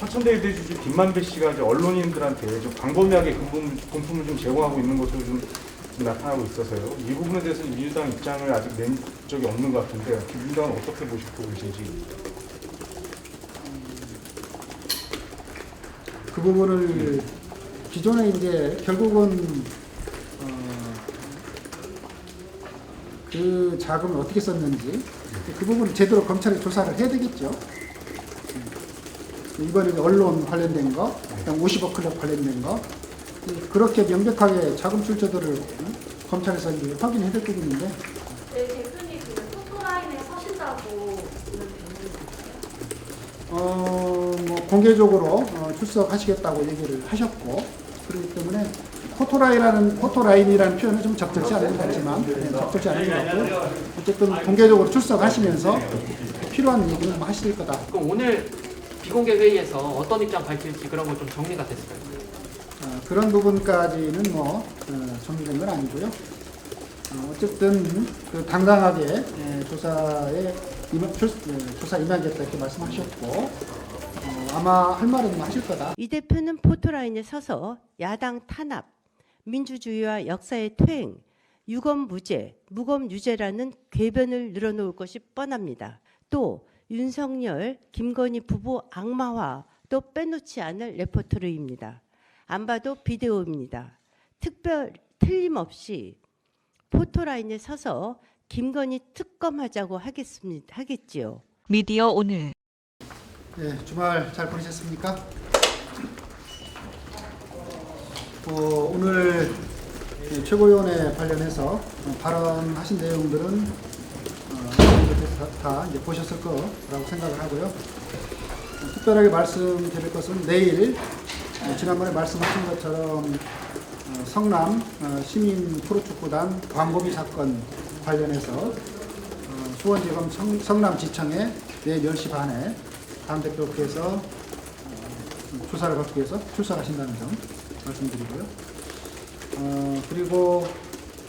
화천대 의대 주주 김만배 씨가 이제 언론인들한테 좀 광범위하게 금품, 금품을 좀 제공하고 있는 것으로 좀, 좀 나타나고 있어서요. 이 부분에 대해서는 민주당 입장을 아직 낸 적이 없는 것 같은데 민주당은 어떻게 보시고 계신지. 그 부분을 기존에 이제 결국은 어, 그 자금을 어떻게 썼는지 그 부분을 제대로 검찰이 조사를 해야 되겠죠. 음. 이번에 언론 관련된 거, 그다음 50억 클럽 관련된 거 그렇게 명백하게 자금 출처들을 음, 검찰에서 이제 확인해야 될 부분인데 네, 대표님 그 포토라인에 서신다고 어, 뭐 공개적으로 어, 출석하시겠다고 얘기를 하셨고 그렇기 때문에 포토라인이라는 포토라인이라는 표현은 좀 적절치 않은 것 같지만 네, 적절치 않은 것 같고 어쨌든 공개적으로 출석하시면서 필요한 얘기는 뭐 하실 거다. 그럼 오늘 비공개 회의에서 어떤 입장 밝힐지 그런 거좀 정리가 됐을까요? 어, 그런 부분까지는 뭐 어, 정리된 건 아니고요. 어, 어쨌든 그 당당하게 예, 조사에 임하, 조, 예, 조사 임하겠다 이렇게 말씀하셨고 어, 아마 할 말은 뭐 하실 거다. 이 대표는 포토라인에 서서 야당 탄압, 민주주의와 역사의 퇴행, 유검 무죄, 무검 유죄라는 궤변을 늘어놓을 것이 뻔합니다. 또 윤석열, 김건희 부부 악마화도 빼놓지 않을 레퍼토리입니다. 안 봐도 비디오입니다. 특별 틀림없이 포토라인에 서서 김건희 특검하자고 하겠습니다. 하겠지요. 미디어 오늘 예, 주말 잘 보내셨습니까? 어, 오늘 예, 최고위원회 관련해서 어, 발언하신 내용들은 어, 다, 다 이제 보셨을 거라고 생각을 하고요. 어, 특별하게 말씀드릴 것은 내일 어, 지난번에 말씀하신 것처럼 어, 성남 어, 시민 프로축구단 광고비 사건 관련해서 어, 수원지검 성, 성남지청에 내일 10시 반에 당 대표께서 어, 조사를 받기 위해서 출석하신다는 점 말씀드리고요. 어, 그리고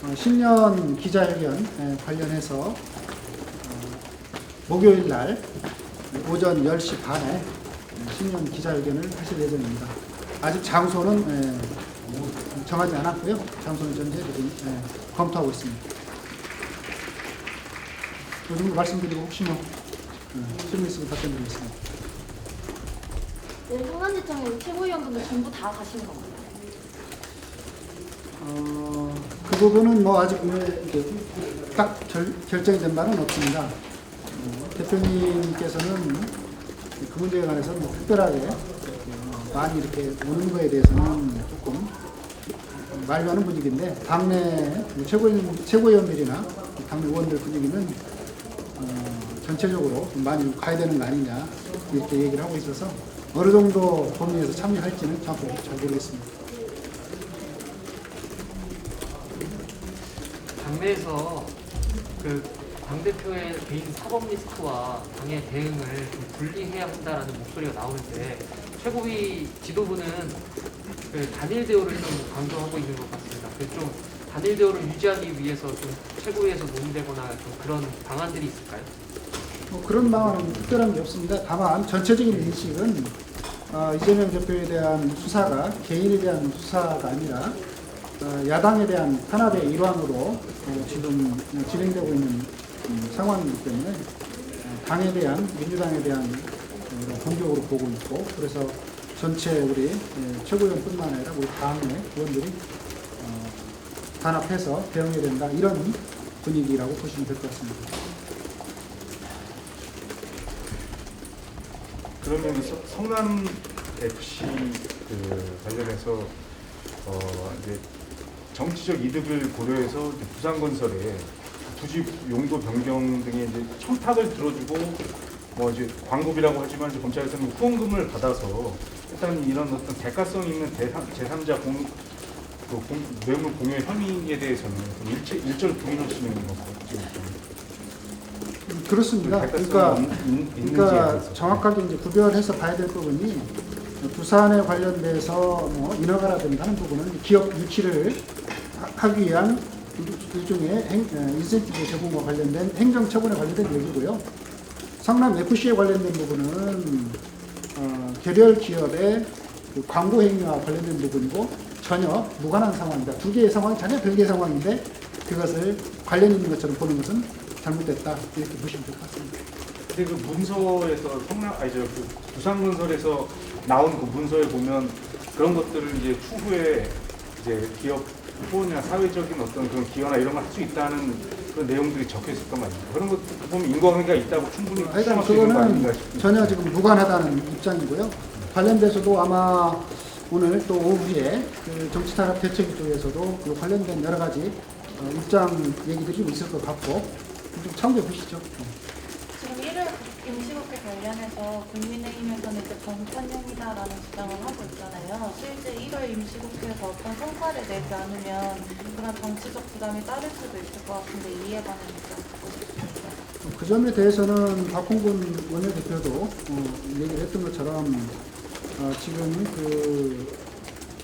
어, 신년 기자회견 에, 관련해서 어, 목요일 날 오전 10시 반에 에, 신년 기자회견을 하실 예정입니다. 아직 장소는 에, 정하지 않았고요. 장소는 전제해드리 에, 검토하고 있습니다. 이 정도 말씀드리고 혹시 뭐 어, 질문 있으면 답변 드리겠습니다. 네, 성남지청에 최고위원분들 전부 다 가신 건가요? 어, 그 부분은 뭐 아직 이렇게 딱 결, 결정이 된 바는 없습니다. 어, 대표님께서는 그 문제에 관해서 뭐 특별하게 뭐 많이 이렇게 오는 거에 대해서는 조금 말려하는 분위기인데 당내 최고위원, 최고위원들이나 당내 의원들 분위기는 어, 전체적으로 좀 많이 가야 되는 거 아니냐 이렇게 얘기를 하고 있어서 어느 정도 범위에서 참여할지는 정확히 잘 모르겠습니다. 당내에서 그 당대표의 개인 사법 리스크와 당의 대응을 좀 분리해야 한다라는 목소리가 나오는데 최고위 지도부는 그 단일 대우를 좀 강조하고 있는 것 같습니다. 그래서 좀 단일 대우를 유지하기 위해서 좀 최고위에서 논의되거나 좀 그런 방안들이 있을까요? 뭐 그런 방안은 특별한 게 없습니다. 다만 전체적인 인식은 어, 이재명 대표에 대한 수사가 개인에 대한 수사가 아니라 어, 야당에 대한 탄압의 일환으로 어, 지금 진행되고 있는 음, 상황이기 때문에 어, 당에 대한 민주당에 대한 어, 공격으로 보고 있고 그래서 전체 우리 예, 최고위원뿐만 아니라 우리 당의 의원들이 어, 단합해서 대응해야 된다 이런 분위기라고 보시면 될 것 같습니다. 그러면 성남 FC 그 관련해서 어 이제 정치적 이득을 고려해서 부산건설에 부지 용도 변경 등의 이제 청탁을 들어주고 뭐 이제 광고비라고 하지만 이제 검찰에서는 후원금을 받아서 일단 이런 어떤 대가성 있는 대삼, 제3자 공, 그 공, 뇌물 공여 혐의에 대해서는 좀 일체, 일절 부인하시는 것 같아요. 그렇습니다. 대가성이 그러니까 그러니까. 정확하게 이제 구별해서 봐야 될 부분이 부산에 관련돼서 뭐 인허가라든가 하는 부분은 기업 유치를 하- 하기 위한 일종의 행, 어, 인센티브 제공과 관련된 행정 처분에 관련된 얘기고요. 성남 FC에 관련된 부분은 어, 개별 기업의 그 광고 행위와 관련된 부분이고 전혀 무관한 상황이다. 두 개의 상황 전혀 별개의 상황인데 그것을 관련 있는 것처럼 보는 것은 잘못됐다 이렇게 보시면 될 것 같습니다. 근데 그 문서에서 성남 아니 저그 부산건설에서 나온 그 문서에 보면 그런 것들을 이제 추후에 이제 기업 후원이나 사회적인 어떤 그런 기여나 이런 걸 할 수 있다는 그런 내용들이 적혀 거 아닙니까? 그런 것 보면 인과관계가 있다고 충분히 하여간 추정할 수 있는 거 아닌가 그거는 싶습니다. 전혀 지금 무관하다는 입장이고요. 관련돼서도 아마 오늘 또 오후에 그 정치탄압 대책 쪽에서도 그 관련된 여러 가지 어, 입장 얘기들이 좀 있을 것 같고 좀 참고해 보시죠. 지금 1월 임시국회 관련해서 국민의힘에서는 이제 정탄용이다라는 주장을 하고 있잖아요. 실제 1월 임시국회에서 어떤 성과를 내지 않으면 그런 정치적 부담이 따를 수도 있을 것 같은데 이에 관한 싶습니다. 그 점에 대해서는 박홍근 원내대표도 어, 얘기를 했던 것처럼 어, 지금 그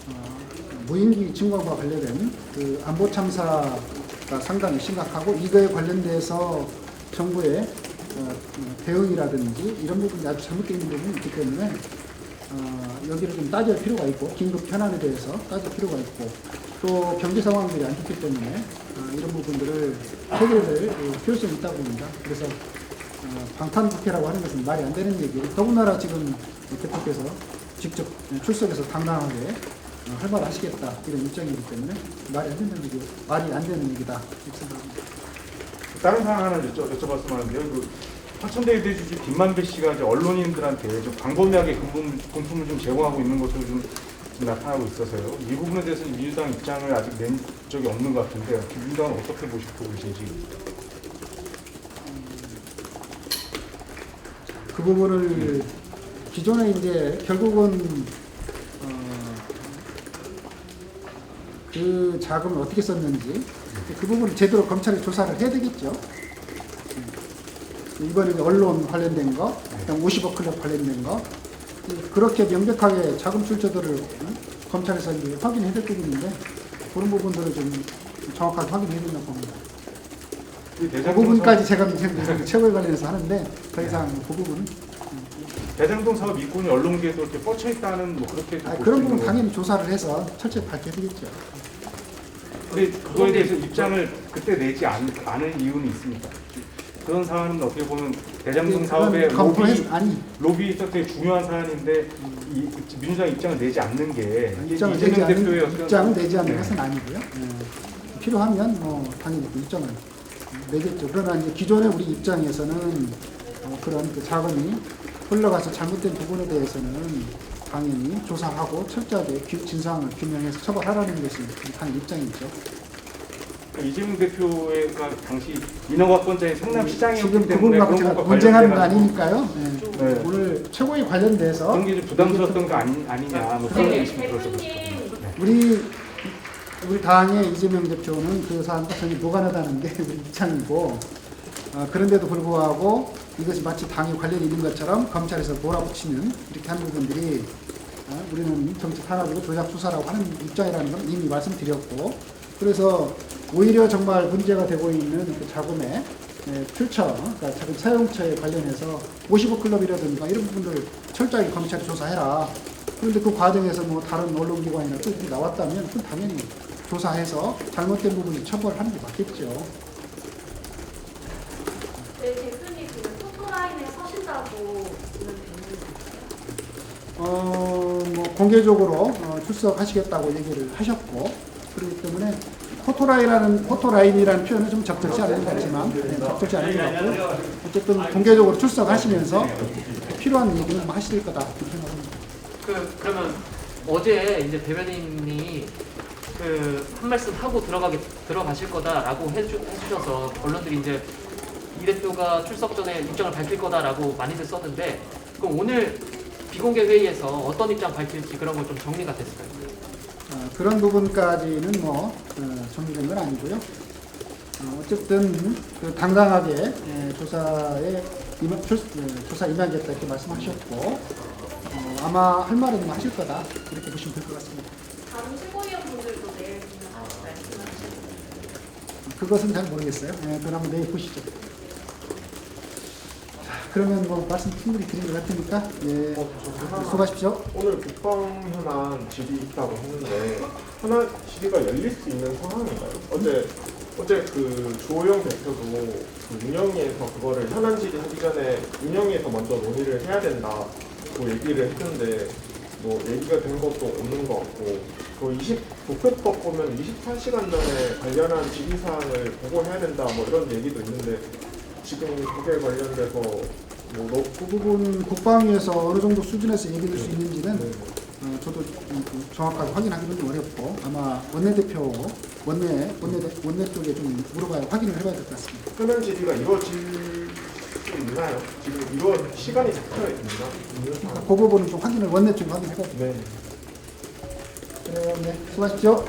어, 무인기 침공과 관련된 그 안보 참사가 상당히 심각하고 이거에 관련돼서 정부의 대응이라든지 이런 부분이 아주 있는 부분이 있기 때문에 어, 여기를 좀 따질 필요가 있고 긴급 현안에 대해서 따질 필요가 있고 또 경제 상황들이 안 좋기 때문에 어, 이런 부분들을 해결될 어, 필요성이 있다고 봅니다. 그래서 어, 방탄국회라고 하는 것은 말이 안 되는 얘기예요. 더군다나 지금 대표께서 직접 출석해서 당당하게 어, 할말 하시겠다 이런 입장이기 때문에 말이 안 되는 얘기, 말이 안 되는 얘기다 이렇게 생각합니다. 다른 사항 하나 여쭤, 여쭤봤으면 하는데요. 그 화천대 유 대주주 김만배 씨가 이제 언론인들한테 좀 광범위하게 금품, 금품을 좀 제공하고 있는 것으로 좀, 좀 나타나고 있어서요. 이 부분에 대해서는 민주당 입장을 아직 낸 적이 없는 것 같은데 민주당은 어떻게 보시고 계신지. 그 부분을 기존에 이제 결국은 어, 그 자금을 어떻게 썼는지 그 부분을 제대로 검찰이 조사를 해야 되겠죠. 음. 이번에 언론 관련된 거, 그다음 50억 클럽 관련된 거 그렇게 명백하게 자금 출처들을 음, 검찰에서 이제 확인해야 될 부분인데 그런 부분들을 좀 정확하게 확인해야 된다고 봅니다. 이그 대장동 부분까지 제가 최고에 관련해서 하는데 더 이상 그 부분 대장동 사업 이권이 언론계에도 이렇게 뻗쳐 있다는 뭐 그렇게 아, 그런 부분. 당연히 조사를 해서 철저히 밝혀야 되겠죠. 근데 그거에 대해서 입장을 그때 내지 않, 않을 이유는 있습니까? 그런 사안은 어떻게 보면 대장동 사업의 그건 검토해서 로비 아니 로비 되게 중요한 사안인데 이 민주당 입장을 내지 않는 게 입장을 내지 않는 어떤 입장을 내지 않는 네. 것은 아니고요. 예. 필요하면 뭐 당연히 그 입장을 내겠죠. 그러나 이제 기존의 우리 입장에서는 어, 그런 그 자금이 흘러가서 잘못된 부분에 대해서는 당연히 조사하고 철저하게 규- 진상을 규명해서 처벌하라는 것이 당연히 입장이죠. 이재명 대표가 당시 인허가권자인 성남시장이었기 지금 때문에 그분 갖고 그런 제가 논쟁하는 거 아니니까요. 예. 네. 오늘 최고에 관련돼서 그런 게좀 부담스러웠던 거 아니, 아니냐 뭐 그런 네, 얘기 들었어요. 대표님 우리 우리 당의 이재명 대표는 그 사안과 전혀 무관하다는 게 우리 입장이고 어, 그런데도 불구하고 이것이 마치 당에 관련이 있는 것처럼 검찰에서 몰아붙이는 이렇게 한 부분들이 어, 우리는 정치 탄압이고 조작 수사라고 하는 입장이라는 건 이미 말씀드렸고 그래서 오히려 정말 문제가 되고 있는 그 자금의 예, 출처, 그러니까 자금 사용처에 관련해서 55 클럽이라든가 이런 부분들을 철저하게 검찰이 조사해라. 그런데 그 과정에서 뭐 다른 언론기관이나 또 나왔다면 그건 당연히 조사해서 잘못된 부분이 처벌하는 게 맞겠죠. 네, 어, 뭐 공개적으로 어, 출석하시겠다고 얘기를 하셨고 그렇기 때문에 포토라인이라는 포토라인이라는 표현은 좀 적절치 않은 것 같지만 네, 적절치 않은 것 같고 어쨌든 공개적으로 출석하시면서 필요한 얘기는 뭐 하실 거다 이렇게 생각합니다. 그 그러면 어제 이제 대변인이 그 한 말씀 하고 들어가게 들어가실 거다라고 해주, 해주셔서 언론들이 이제 이 대표가 출석 전에 입장을 밝힐 거다라고 많이들 썼는데 그럼 오늘 비공개 회의에서 어떤 입장 밝힐지 그런 걸 좀 정리가 됐을까요? 어, 그런 부분까지는 뭐 어, 정리된 건 아니고요. 어, 어쨌든 그 당당하게 예, 조사에 임하, 조, 예, 조사 임하겠다 이렇게 말씀하셨고 어, 아마 할 말은 뭐 하실 거다 이렇게 보시면 될 것 같습니다. 다른 최고위원분들도 내일 그냥 말씀하시는 그것은 잘 모르겠어요. 예, 그럼 내일 보시죠. 자, 그러면 뭐 말씀 충분히 드린 것 같으니까 예, 어, 저 하나 수고하십시오. 오늘 국방 현안 질의 있다고 했는데 현안 질의가 열릴 수 있는 상황인가요? 어제 어제 그 주호영 대표도 그 운영위에서 그거를 현안 질의 하기 전에 운영위에서 먼저 논의를 해야 된다고 얘기를 했는데 뭐 얘기가 된 것도 없는 것 같고 그 20, 국회법 보면 24시간 전에 관련한 질의 사항을 보고해야 된다 뭐 이런 얘기도 있는데 지금 그게 관련돼서 뭐 너, 그 부분 국방위에서 어느 정도 수준에서 얘기될 수 있는지는 네. 어, 저도 정확하게 확인하기는 좀 어렵고 아마 원내대표 원내 원내 원내 쪽에 좀 물어봐야 확인을 해봐야 될 것 같습니다. 현안 질의가 이루어질 수 있나요? 지금 이루어 시간이 잡혀? 있는 그러니까? 그 부분은 좀 확인을 원내 쪽 확인해봐야 돼요. 네. 그래요, 네, 수고하십시오.